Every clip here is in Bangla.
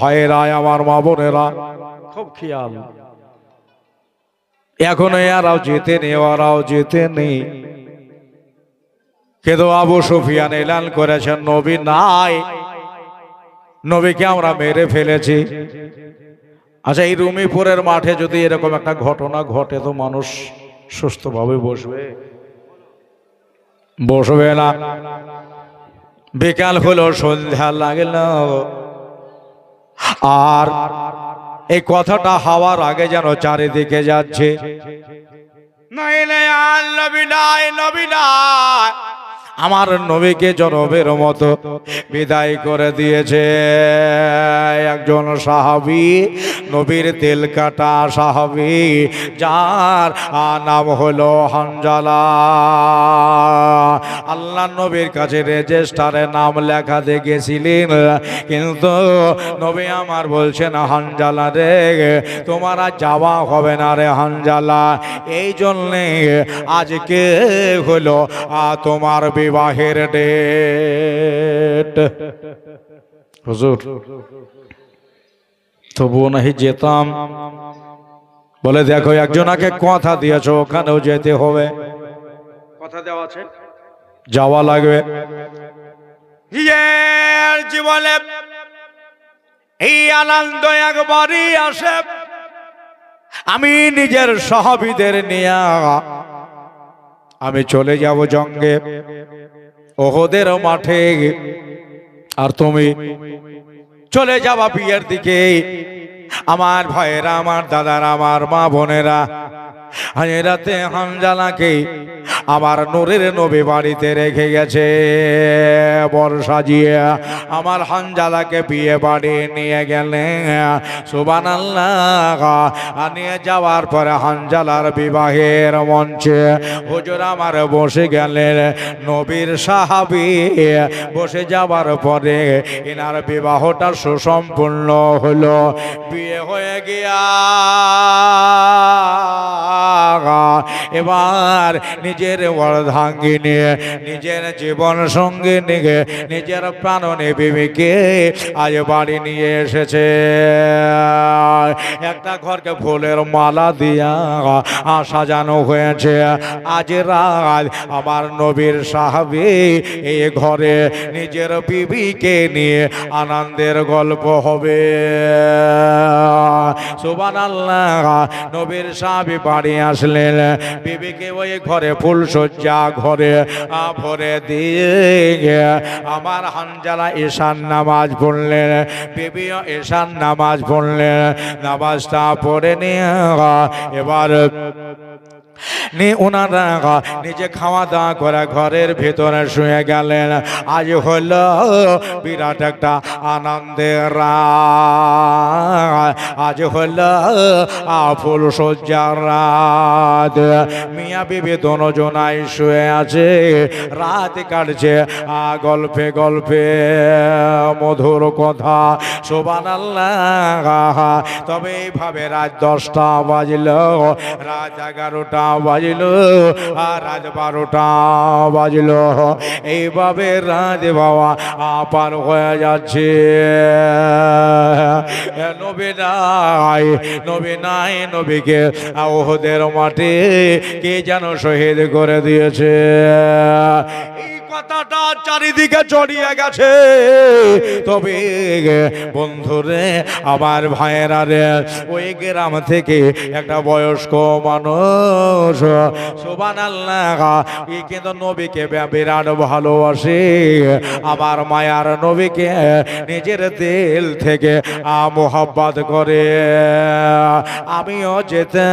ভাইয়েরা আমার মা বোনেরা। খুব খেয়াল। এখনও এরাও যেতে নেই ওরাও যেতে নেই। কিন্তু আবু সুফিয়ান এলান করেছেন নবী নাই। নবীকে আমরা মেরে ফেলেছি। আচ্ছা এই রুমিপুরের মাঠে যদি এরকম একটা ঘটনা ঘটে তো মানুষ সুস্থভাবে বসবে। বসবে না। বিকাল হলো সন্ধ্যা লাগল। আর এই কথাটা হাওয়ার আগে যেন চারিদিকে যাচ্ছে। নাই নাই আর নবী নবী আমার নবীকে জনবের মতো বিদায় করে দিয়েছে। একজন সাহাবি নবীর তেল কাটা সাহাবি, যার নাম হলো হানজালা। আল্লাহ নবীর কাছে রেজিস্টারে নাম লেখাতে গেছিলেন কিন্তু নবী আমার বলছেন, হানজালা রে, তোমার আর যাওয়া হবে না রে হানজালা। এই জন্যে আজকে হলো তোমার বিবাহের ডেট। হুজুর তবুও নাহি যেতাম। বলে দেখো একজনাকে কথা দিয়েছ ওখানেও যেতে হবে। কথা দেওয়া আছে? যাওয়া লাগবে। জীবনে এই আনন্দ একবারই আসে। আমি নিজের সহবিদের নিয়ে আমি চলে যাব জঙ্গে। ওহদের মাঠে। আর তুমি চলে যাবা বিয়ের দিকে। আমার ভাইয়েরা, আমার দাদারা, আমার মা বোনেরা। হাজেরাতে হামজালাকে আমার নূরের নবী বাড়িতে রেখে গেছে। বর সাজিয়ে আমার হানজালাকে বিয়ে বাড়ি নিয়ে গেলেন। সুবান নিয়ে যাওয়ার পরে হানজালার বিবাহের মঞ্চে হুজুর আমার বসে গেলেন। নবীর সাহাবি বসে যাবার পরে এনার বিবাহটা সুসম্পূর্ণ হলো। বিয়ে হয়ে গিয়া এবার নিজের অর্ধাঙ্গি নিয়ে নিজের জীবন সঙ্গে নিয়ে নিজের প্রাণনে বিবিকে আজ বাড়ি নিয়ে এসেছে। একটা ঘরকে ফুলের মালা দিয়া সাজানো হয়েছে। আজ রাত আমার নবীর সাহাবি এই ঘরে নিজের বিবিকে নিয়ে আনন্দের গল্প হবে। সুবান আল্লাহ নবীর সাহাবি বাড়ি আসলেন। বিবিকে ওই ঘরে ফুল সজ্জা ঘরে ভরে দিয়ে আমার হানজালা ঈশান নামাজ পড়লেন। বিবিও ঈশান নামাজ পড়লেন। নামাজটা পড়ে নিয়ে এবার নি ওনারা নিজে খাওয়া দাওয়া করে ঘরের ভেতরে শুয়ে গেলেন। আজ হলো বিরাট একটা আনন্দের আজ হলো ফুল সজ্জার রাত। মিয়া বিবি দোনোজনাই শুয়ে আছে, রাত কাটছে গল্পে গল্পে মধুর কথা। শোভান তবে এইভাবে রাত দশটা বাজল, রাত এগারোটা বাজল, আর রাত বারোটা বাজল। এইভাবে রাত বাবা, আপার হয়ে যাচ্ছে। নবী নাই নবী নাই, নবীকে ওহদের মাঠে কে যেন শহীদ করে দিয়েছে? কথাটা চারিদিকে ছড়িয়ে গেছে। তবে বন্ধুরে, আমার ভাইয়েরা রে, ওই গ্রাম থেকে একটা বয়স্ক মানুষ আল্লাহ কিন্তু নবীকে বিরাট ভালোবাসে। আমার মায়ার নবীকে নিজের দিল থেকে মোহাব্বত করে। আমিও যেতে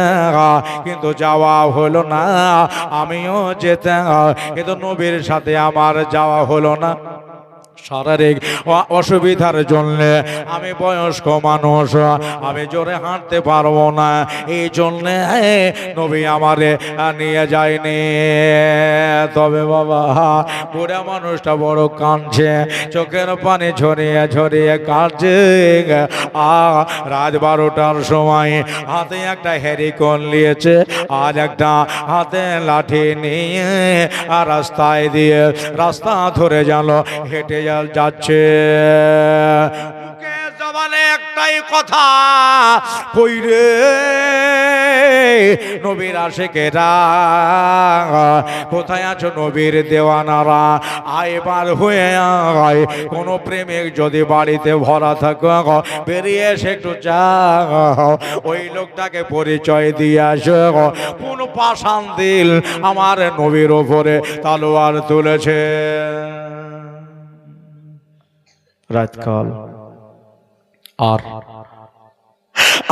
কিন্তু যাওয়া হলো না। আমিও যেতে কিন্তু নবীর সাথে আমার যাওয়া হলো না। শারীরিক অসুবিধার জন্য আমি বয়স্ক মানুষ, আমি জোরে হাঁটতে পারব না। এই জন্য নবী আমারে নিয়ে যায়নি। তবে বাবা, বুড়া মানুষটা বড় কাঁদছে, চোখের পানি ঝরিয়ে ঝরিয়ে কাঁদছে। আ, রাত বারোটার সময় হাতে একটা হেরিকন নিয়েছে, আর একটা হাতে লাঠি নিয়ে আর রাস্তায় দিয়ে রাস্তা ধরে গেল হেঁটে যা- যাচ্ছে। একটাই কথা কই রে নবীর আশেকেরা, কোথায় আছো নবীর দেওয়ানারা? আয় বার হয়ে আয়। কোন প্রেমিক যদি বাড়িতে ভরা থাকো, বেরিয়ে এসে একটু যাও। ওই লোকটাকে পরিচয় দিয়ে আসো। কোন পাশান দিল আমার নবীর ওপরে তালোয়ার তুলেছে। রাতকাল। আর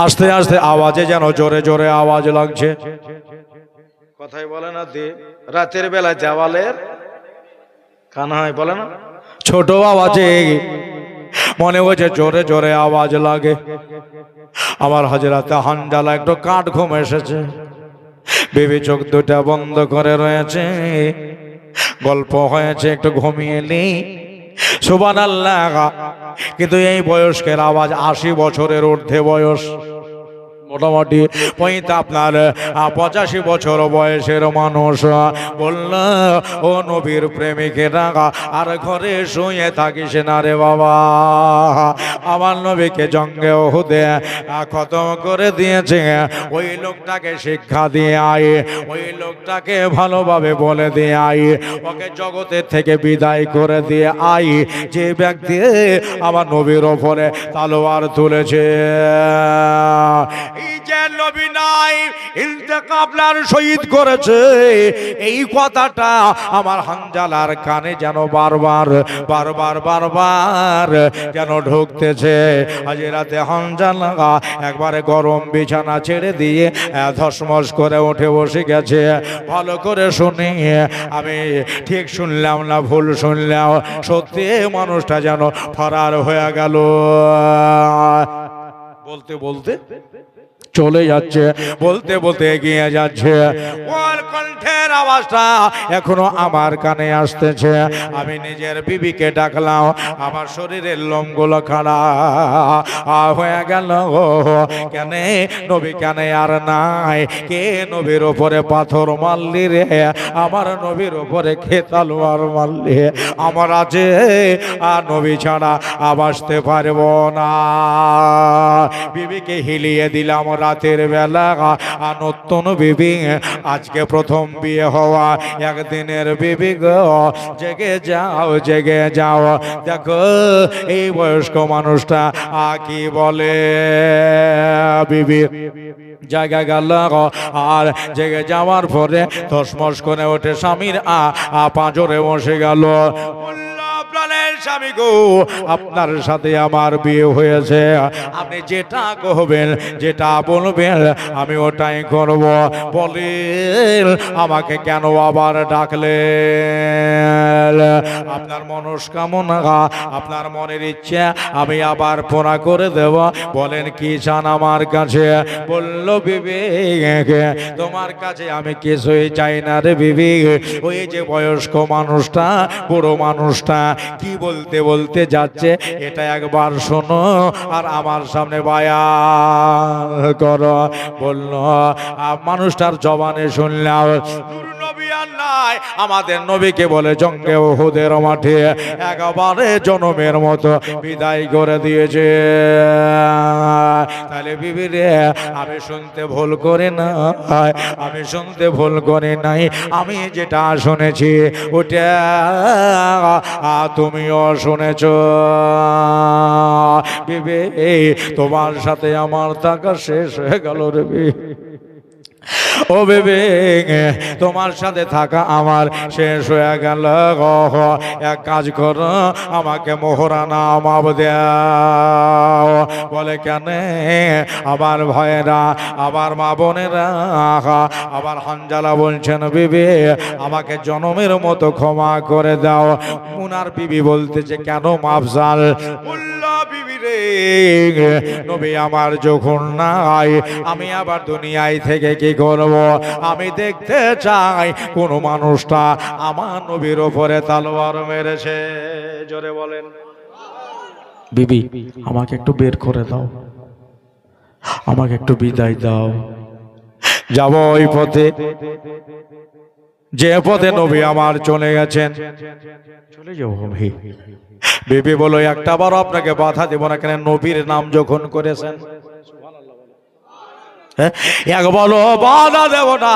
আস্তে আস্তে আওয়াজে যেন জোরে জোরে আওয়াজ লাগছে। কথাই বলে না দে রাতের বেলা দেওয়ালের কানা হয় বলে না? ছোট আওয়াজে মনে হয়েছে জোরে জোরে আওয়াজ লাগে। আমার হাজরাতে হানজালা একটু কাঠ ঘুম এসেছে। বেবি চোখ দুটা বন্ধ করে রয়েছে। গল্প হয়েছে একটু ঘুমিয়ে নেই সুবান কিন্তু এই বয়স্কের আওয়াজ আশি বছরের ঊর্ধ্বে বয়স। মোটামুটি পঁয়তা আপনার পঁচাশি বছর বয়সের মানুষ বলল ও নবীর প্রেমিকেরা আর ঘরে শুয়ে থাকিস না রে বাবা। আমার নবীকে জঙ্গে আহ, খতম করে দিয়েছে। ওই লোকটাকে শিক্ষা দিয়ে আয় ওই লোকটাকে ভালোভাবে বলে দিয়ে আয় ওকে জগতের থেকে বিদায় করে দিয়ে আই যে ব্যক্তি আমার নবীর ওপরে তালোয়ার তুলেছে এই ইন্তেকাবলার শহীদ করেছে, এই কথাটা আমার হানজালার কানে যেন বারবার বারবার বারবার যেন ঢুকতেছে। আজ রাতে হানজালা একবারে গরম বিছানা ছেড়ে দিয়ে ধসমস করে উঠে বসে গেছে। ভালো করে শুনি, আমি ঠিক শুনলাম না, ভুল শুনলাম। সত্যি মানুষটা যেন ফরার হয়ে গেল। বলতে বলতে চলে যাচ্ছে, বলতে বলতে এগিয়ে যাচ্ছে। কণ্ঠের আওয়াজটা এখনও আমার কানে আসতেছে। আমি নিজের বিবিকে ডাকলাম, আমার শরীরের লোমগুলো খাড়া হয়ে গেল। কেন? নবী কেন আর নাই? কে নবীর ওপরে পাথর মারলি রে? আমার নবীর ওপরে খেতালোয়ার মারলি? আমার আছে, আর নবী ছাড়া আবাসতে পারব না। বিবিকে হিলিয়ে দিলাম রাতের বেলা আর নতুন বিবি, আজকে প্রথম বিয়ে হওয়া। একদিনের বিবি গো, জেগে যাও জেগে যাও। দেখো, এই বয়স্ক মানুষটা কি বলে বিবি। জায়গা গেল আর জেগে যাওয়ার পরে ধসমস করে ওঠে স্বামীর আ পাঁজরে বসে গেল। স্বামী গো, আপনার সাথে আমার বিয়ে হয়েছে। আপনি যেটা কহবেন যেটা বলবেন, আমি ওটাই করব। বলেন, আমাকে কেন আবার ডাকলেন? আপনার মনস্কামনা, আপনার মনের ইচ্ছা, আমি আবার পোড়া করে দেব। বলেন, কি চান আমার কাছে? বলল, বিবেক, তোমার কাছে আমি কিছুই চাই না রে বিবেক। ওই যে বয়স্ক মানুষটা, বুড়ো মানুষটা, কি বলতে বলতে যাচ্ছে, এটা একবার শোনো আর আমার সামনে বায়া কর। বলল মানুষটার জবানে শুনলাম নাই আমাদের নবীকে বলে, জঙ্গে ওহুদের মাঠে একেবারে জনমের মতো বিদায় করে দিয়েছে। তাহলে বিবিরে আমি শুনতে ভুল করে না আমি শুনতে ভুল করে নাই। আমি যেটা শুনেছি, ওটা তুমিও শুনেছ। বিবে, তোমার সাথে আমার টাকা শেষ হয়ে গেল রে। ও বেবে, তোমার সাথে থাকা আমার শেষ হয়ে গেল। এক কাজ করো, আমাকে মোহরানা মাপ দাও। বলে, কেন? আবার ভয়েরা আবার মা বোনেরা আবার হানজালা বলছেন, বিবে, আমাকে জনমের মতো ক্ষমা করে দাও। উনার বিবি বলতেছে, কেন মাফজাল রে নবী আমার যখন নাই আমি আবার দুনিয়ায় থেকে কি করব? আমি দেখতে চাই কোন মানুষটা আমার নবীর ওপরে তালোয়ার মেরেছে। জোরে বলেন। বিবি আমাকে একটু বের করে দাও। আমাকে একটু বিদায় দাও। যাব ওই পথে। যে পথে নবী আমার চলে গেছেন। চলে যাব ভাই বিবি বলো একটা বারও আপনাকে বাধা দেব না কেন নবীর নাম যখন করেছেন? এক বলো, বাধা দেব না।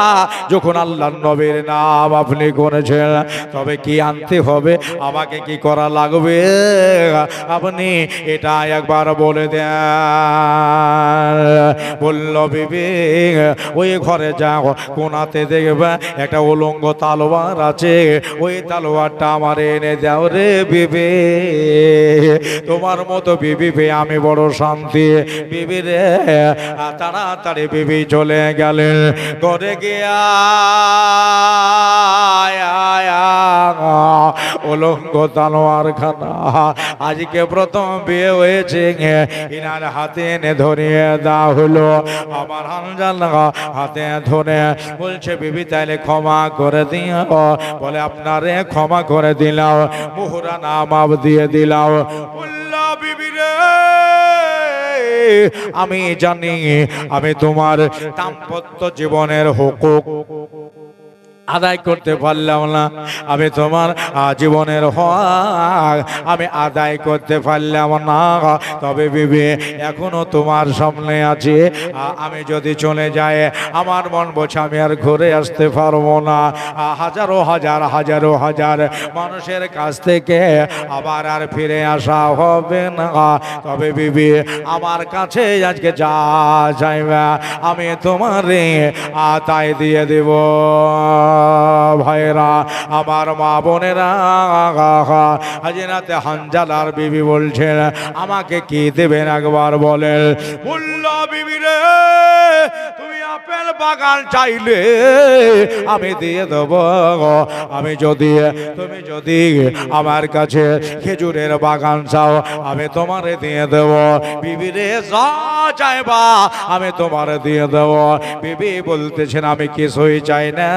যখন আল্লাহ নবীর নাম আপনি করেছেন, তবে কি আনতে হবে? আমাকে কি করা লাগবে? আপনি এটা একবার বলে দেন। বলল, বিবি, ওই ঘরে যাও, কোনাতে দেখবে একটা উলঙ্গ তালোয়ার আছে। ওই তালোয়ারটা আমার এনে দাও রে, বিবি। তোমার মতো বিবি আমি বড় শান্তি। বিবি রে, তাড়াতাড়ি বিবি চলে গেলেন ঘরে গিয়া উলঙ্গ তালোয়ার খানা আজকে প্রথম বিয়ে হয়েছে ইনার হাতে এনে ধরিয়ে দেওয়া হলো। আমার হানজাল হাতে ধরে বলছে, বিবি, তাইলে ক্ষমা করে দিও। বলে, আপনারে ক্ষমা করে দিলাম। মুহুরা নাম দিয়ে দিলাম। আমি জানি আমি তোমার দাম্পত্য জীবনের হুকুক। আদায় করতে পারলাম না। আমি তোমার জীবনের হক আমি আদায় করতে পারলাম না। তবে বিবি, এখনও তোমার সামনে আছে। আমি যদি চলে যাই, আমার মন বলছে আমি আর ঘুরে আসতে পারব না। হাজারো হাজার হাজারো হাজার মানুষের কাছ থেকে আবার আর ফিরে আসা হবে না। তবে বিবি, আমার কাছে আজকে যা চাইবে, আমি তোমারে আতায় দিয়ে দেব। ভাইরা, আমার মা বোনেরা হাজিনাতে হানজালার বিবি বলছেন, আমাকে কি দেবেন একবার বলেন? বিবি রে, তুমি আপেল বাগান চাইলে আমি দিয়ে দেব আমি যদি, তুমি যদি আমার কাছে খেজুরের বাগান চাও, আমি তোমারে দিয়ে দেব। বিবি রে, যা চাইবা আমি তোমারে দিয়ে দেব। বিবি বলতেছেন আমি কিছুই চাই না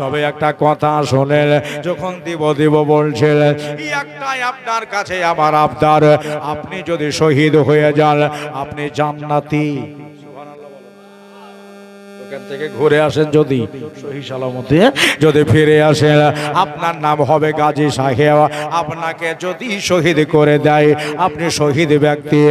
তবে একটা কথা শোনেন, যখন দিব দিব বলছেন, এই একটাই আপনার কাছে আমার আবদার। আপনি যদি শহীদ হয়ে যান, আপনি জান্নাতি। ওখান থেকে ঘুরে আসেন যদি। সহি সালামতে যদি ফিরে আসেন। আপনার নাম হবে গাজী সাহেব। আপনাকে যদি শহীদ করে দেয়, আপনি শহীদ ব্যক্তি।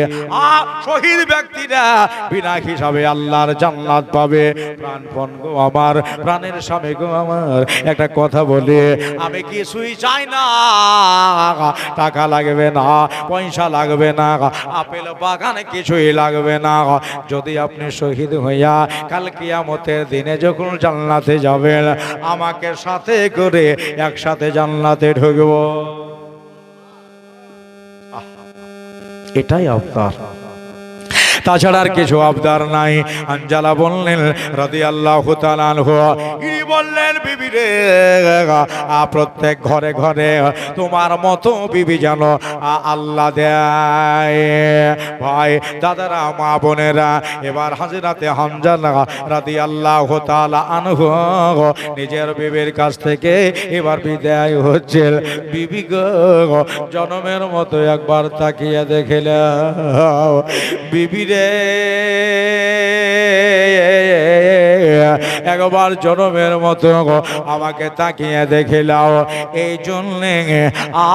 শহীদ ব্যক্তিরা বিনা হিসাবে আল্লাহর জান্নাত পাবে। প্রাণপণ গো আমার, প্রাণের স্বামী গো আমার, একটা কথা বলি, আমি কিছুই চাই না। টাকা লাগবে না, পয়সা লাগবে না, আপেল বাগানে কিছুই লাগবে না। যদি আপনি শহীদ হইয়া কাল কিয়ামতের দিনে যখন জান্নাতে যাবেন আমাকে সাথে করে একসাথে জান্নাতে ঢুকব। এটাই আপনার তাছাড়া আর কিছু আবদার নাই। আঞ্জালা বললেন রাদি আল্লাহ বললেন, বিবি রে প্রত্যেক ঘরে ঘরে তোমার মতো বিবি যেন আল্লাহ দেয়। ভাই, দাদারা, মা বোনেরা, এবার হাজিরাতে হানজালা রাদি আল্লাহ আনহু, নিজের বিবির কাছ থেকে এবার বিদায় হচ্ছে। বিবি জনমের মতো একবার তাকিয়ে দেখলে বিবি রে। একবার জনমের মতো আমাকে তাকিয়ে দেখিলাও এই জন্যে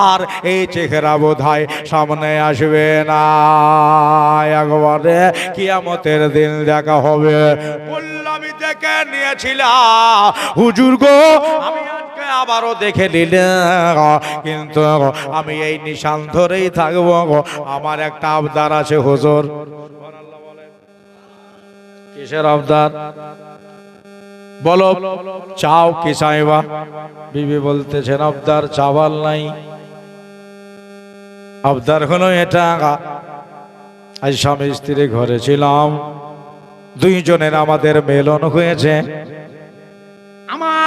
আর এই চেহারা বোধ সামনে আসবে না। একবারে কিয়ামতের দিন দেখা হবে। আমি দেখে নিয়েছিলাম হুজুর গো, আমি আবারও দেখে নিলাম কিন্তু আমি এই নিশান ধরেই থাকব। আমার একটা আবদার আছে, হুজুর। কিসের আবদার? বলো, চাও কি চাইবা বিবি বলতেছেন, আবদার চাওয়াল নাই। আবদার হলো এটা। আজ স্বামী স্ত্রী ঘরে ছিলাম। দুইজনের আমাদের মেলন হয়েছে।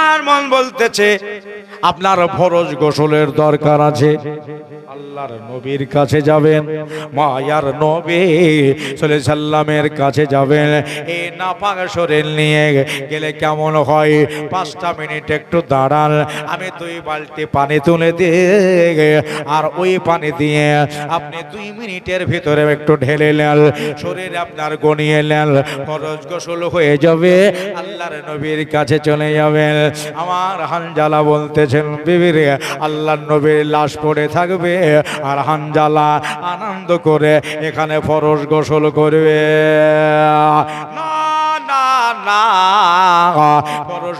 আমার মন বলতেছে, আপনার ফরজ গোসলের দরকার আছে। আল্লাহর নবীর কাছে যাবেন, মায়ার নবী সাল্লামের কাছে যাবেন। এই নাপাক শরীর নিয়ে গেলে কেমন হয়? পাঁচটা মিনিট একটু দাঁড়ান, আমি দুই বালতি পানি তুলে দিয়ে, আর ওই পানি দিয়ে আপনি দুই মিনিটের ভিতরে একটু ঢেলে নেন, শরীর আপনার গনিয়ে নেন, ফরজ গোসল হয়ে যাবে, আল্লাহর নবীর কাছে চলে যাবেন। আমার হানজালা বলতেছেন বিবি রে আল্লাহ নবীর লাশ পড়ে থাকবে আর হানজালা আনন্দ করে এখানে ফরস গোসল করবে। না না না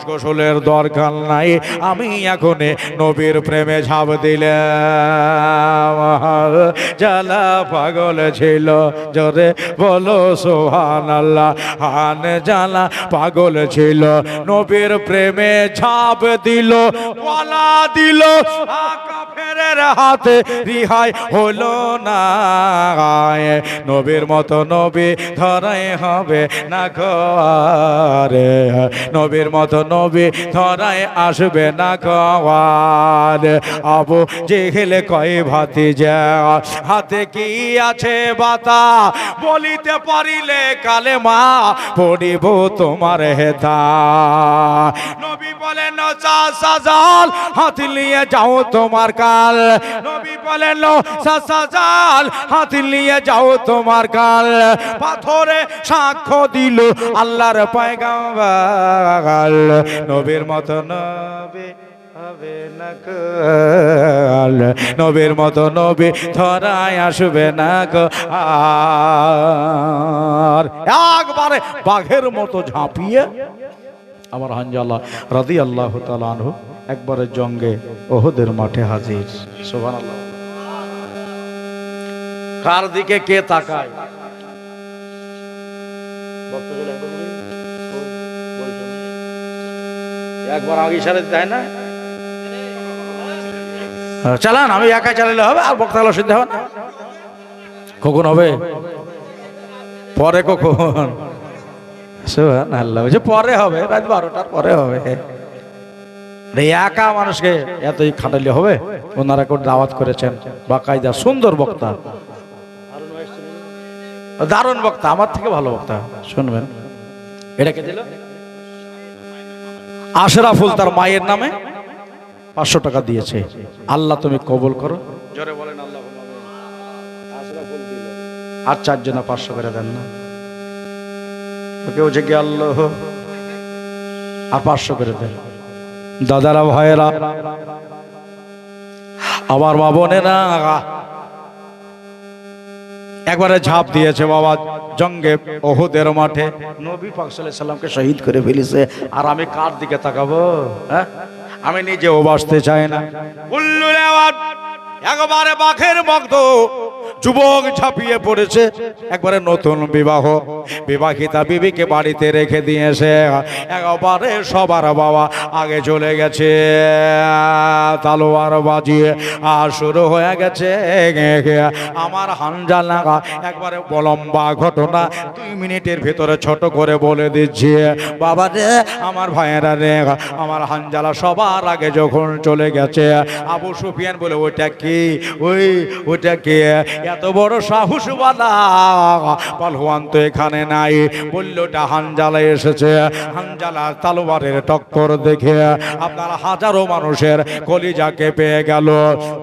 গোসলের দরকার নাই। আমি এখন নবীর প্রেমে ঝাঁপ দিলাম। জ্বালা পাগল ছিল। জোরে বলো সোহান আল্লাহ হান জ্বালা পাগল ছিল। নবীর প্রেমে ছাপ দিল দিল কাফেরের হাতে রিহাই হলো না। নবীর মতো নবী ধরাই হবে না করে নবীর মতো নবী ধরাই আসবে না কওয়ার আবু জেহেলে কয় ভাতি যা হাতে কি আছে বাতা? বলিতে পারিলে কালে মা পড়িব তোমার হেতা নবী বলেন সাজাল, হাত নিয়ে যাও তোমার কাল। নবী বলেন সাজাল হাত নিয়ে যাও তোমার কাল। পাথরে সাক্ষ্য দিল আল্লাহর পায়গাম্বার। নবীর মতো নবী নবীর মতো নবী ধরায় আসবে না একবারে বাঘের মতো ঝাঁপিয়ে আমার হানজাল্লাহ রাদি আল্লাহ তালানহু একবারে জঙ্গে ওহদের মাঠে হাজির। সোভান কার দিকে কে তাকায়? হবে, আর সিদ্ধ হবে না কখন হবে? পরে কখন? পরে হবে, রাত বারোটার পরে হবে। একা মানুষকে এতই খাটালি হবে? ওনারা করে দাওয়াত করেছেন বাকায়দা সুন্দর বক্তা। দারুণ বক্তা আমার থেকে ভালো বক্তা শুনবেন। এটা কে দিল? আশরাফুল তার মায়ের নামে পাঁচশো টাকা দিয়েছে। আল্লাহ তুমি কবুল করো। জোরে বলেন আল্লাহ আর চারজনা পাঁচশো করে দেন না। কেউ যে আল্লাহ। আর পাঁচশো করে দেন। দাদারা ভাইয়েরা আমার মা বোনেরা একবারে ঝাঁপ দিয়েছে বাবা জঙ্গে ওহুদের মাঠে। নবী পাক সাল্লাল্লাহু আলাইহি সাল্লামকে শহীদ করে ফেলেছে। আর আমি কার দিকে তাকাবো? হ্যাঁ? আমি নিজেও বাঁচতে চাই না। উল্লু রেওয়াত একবারে বাঘের মগ্ধ। যুবক ঝাঁপিয়ে পড়েছে। একবারে নতুন বিবাহ। বিবাহিতা বিবিকে বাড়িতে রেখে দিয়েছে। একবারে সবার বাবা আগে চলে গেছে। তালোয়ার বাজিয়ে আর শুরু হয়ে গেছে। আমার হানজাল লাগা একবারে বলম্বা ঘটনা দুই মিনিটের ভিতরে ছোট করে বলে দিচ্ছি। বাবা রে, আমার ভাইয়েরা রে, আমার হানজালা সবার আগে যখন চলে গেছে, আবু সুফিয়ান বলে, ওইটা কি? ওই, ওইটা কে? এত বড় সাহসওয়ালা পালওয়ান তো এখানে নাই। বলল ওটা হানজালা এসেছে। হানজালা তালোয়ারের টক্কর দেখে আপনার হাজারো মানুষের কলিজাকে পেয়ে গেল।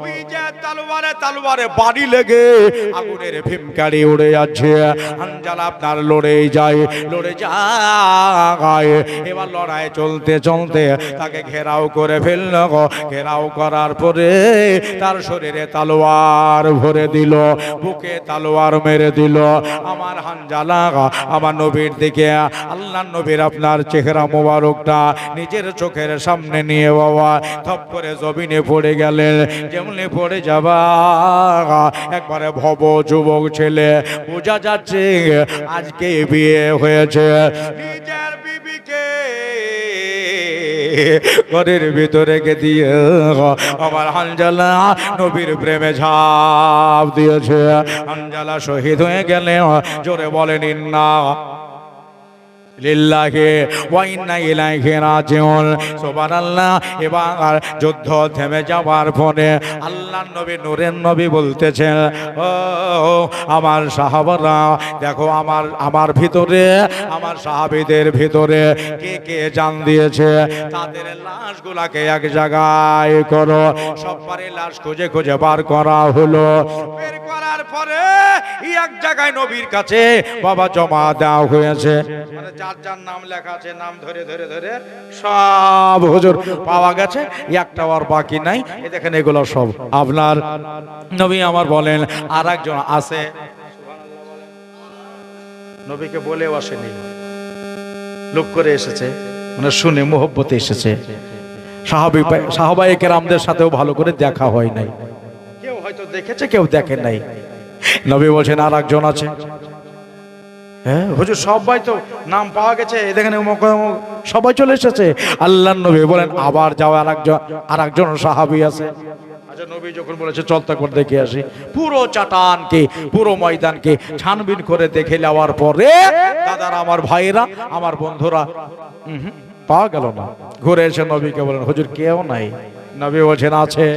ওই যে তালোয়ারে তালোয়ারে বাড়ি লেগে উড়ে যাচ্ছে। হানজালা আপনার যায়, লড়ে এবার চলতে চলতে তাকে ঘেরাও করে ফেলল ঘেরাও করার পরে তার শরীরে তালোয়ার ভরে দিল। বুকে তালোয়ার মেরে দিল। আমার হানজালা আমার নবীর দিকে আল্লাহ নবীর আপনার চেহারা মোবারকটা নিজের চোখের সামনে নিয়ে বাবা থপ করে জমিনে পড়ে গেলেন যেমনি পড়ে যাবা একবারে ভব যুবক ছেলে, বোঝা যাচ্ছে আজকে বিয়ে হয়েছে। নিজের ঘরের ভিতরে কে দিয়ে আমার হানজালা নবীর প্রেমে ঝাঁপ দিয়েছে। হানজালা শহীদ হয়ে গেলে জোরে বলেন, ইন্না লিল্লাহি ওয়া ইন্না ইলাইহি রাজিউন। সুবহানাল্লাহ, এবার যুদ্ধ থেমে যাওয়ার পরে আল্লাহর নবী নূরের নবী বলতেছেন, ও আমার সাহাবারা, দেখো আমার আমার ভিতরে, আমার সাহাবীদের ভিতরে কে কে জান দিয়েছে? তাদের লাশগুলাকে এক জায়গায় করো। সবারই লাশ খুঁজে খুঁজে বার করা হলো। বের করার পরে এক জায়গায় নবীর কাছে বাবা জমা দেওয়া হয়েছে। মানে যার যার নাম লেখা আছে, নাম ধরে ধরে ধরে। সব হুজুর পাওয়া গেছে একটাও আর বাকি নাই। এই দেখেন এগুলো সব আপনার। নবী আমার বলেন আর একজন আছে। নবীকে বলেও আসেনি। লোক করে এসেছে। মানে শুনে মোহব্বতে এসেছে। সাহাবি সাহাবাই কেরামদের সাথেও ভালো করে দেখা হয় নাই। কেউ হয়তো দেখেছে, কেউ দেখে নাই। নবী বলছেন আর একজন আছে। হ্যাঁ হুজুর, সবাই তো নাম পাওয়া গেছে। দেখেন সবাই চলে এসেছে। আল্লাহ নবী বলেন, আবার যাও আর একজন আর একজন সাহাবি আছে। আচ্ছা নবী যখন বলেছে দেখে আসি। পুরো চাটানকে, পুরো ময়দানকে ছানবিন করে দেখে নেওয়ার পরে দাদারা, আমার ভাইরা আমার বন্ধুরা পাওয়া গেল না। ঘুরে এসে নবীকে বলেন, হুজুর, কেউ নাই। নবী বলছেন, আছে।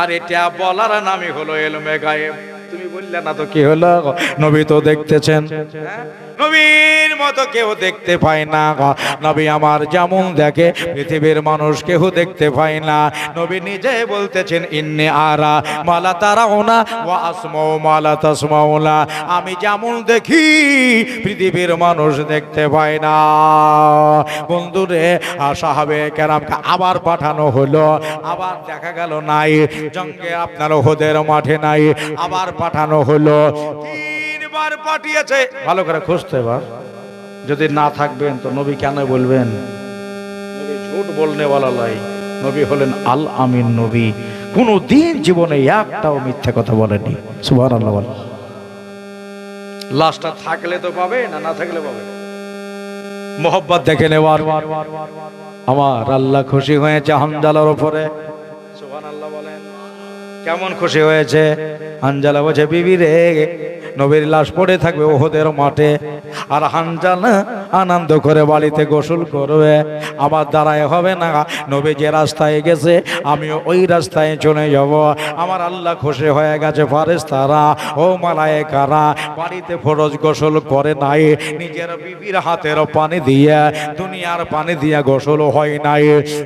আর এটা বলার নামই হলো এলমে গায়েব। তুমি বললে না তো কি হলো নবী তো দেখতেছেন। নবীর মতো কেউ দেখতে পায় না নবী আমার যেমন দেখে, পৃথিবীর মানুষ কেউ দেখতে পায় না। নবী নিজে বলতেছেন, ইন্নি আরা মালা তারাও না ও আসমাও মালা তাসমাও না আমি যেমন দেখি, পৃথিবীর মানুষ দেখতে পায় না। বন্ধুরে সাহাবে কেরামকে আবার পাঠানো হলো। আবার দেখা গেল নাই। জঙ্গে আপনার হোদের মাঠে নাই। আবার পাঠানো হলো। তিনবার পাঠিয়েছে। ভালো করে খুঁজতে এবার। যদি না থাকবেন তো নবী কেন বলবেন? নবী ঝুট বলনে वाला লাই। নবী হলেন আল আমিন নবী। কোনো দিন জীবনে একটাও মিথ্যা কথা বলেনি সুবহানাল্লাহ বলেন। লাশটা থাকলে তো পাবে না না থাকলে পাবে? মোহব্বত দেখে নেওয়ার। আমার আল্লাহ খুশি হয়েছে সুবহানাল্লাহ বলেন কেমন খুশি হয়েছে? হানজালা বলছে, বিবি রে, নবীর লাশ পড়ে থাকবে ওহদের মাঠে। আর হানজালা আনন্দ করে বাড়িতে গোসল করবে। আমার দ্বারায় হবে না। নবী যে রাস্তায় গেছে, আমিও ওই রাস্তায় চলে যাব। আমার আল্লাহ খুশি হয়ে গেছে ফারেস তারা ও মালায় কারা বাড়িতে ফরজ গোসল করে নাই। নিজের বিবির হাতের পানি দিয়ে, দুনিয়ার পানি দিয়ে গোসল হয় নাই।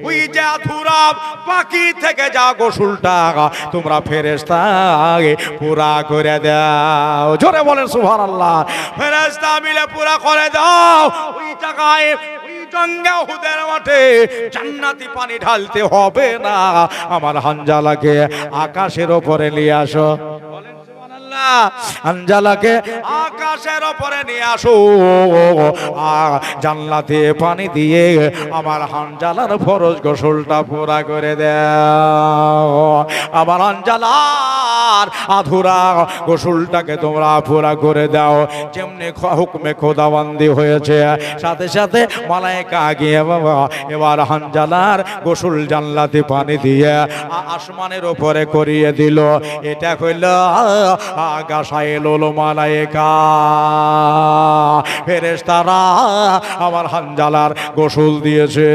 ওই যে আধুরা বাকি থেকে যা গোসলটা, তোমরা ফেরেস্তা পুরা করে দাও। জোরে বলেন সুভান আল্লাহ ফেরেস্তা মিলে পুরা করে দাও। ওই জান্নাতি পানি ঢালতে হবে না আমার হাঞ্জালাকে আকাশের ওপরে নিয়ে আসো বলেন। আঞ্জালাকে আকাশের ওপরে নিয়ে আসো। আ, জান্নাতে পানি দিয়ে আমার হানজালার ফরজ গোসলটা পুরা করে দাও। আমার হানজালার আধুরা গোসলটাকে তোমরা পুরা করে দাও। যেমনি হুকমে খোদাবন্দি হয়েছে। সাথে সাথে মালাইকা গিয়ে বাবা এবার হানজালার গোসল জানলাতে পানি দিয়ে আসমানের ওপরে করিয়ে দিল। এটা হইল আগাশায় লোলো মালাইকা। ফেরেশতারা আমার হানজালার গোসল দিয়েছে।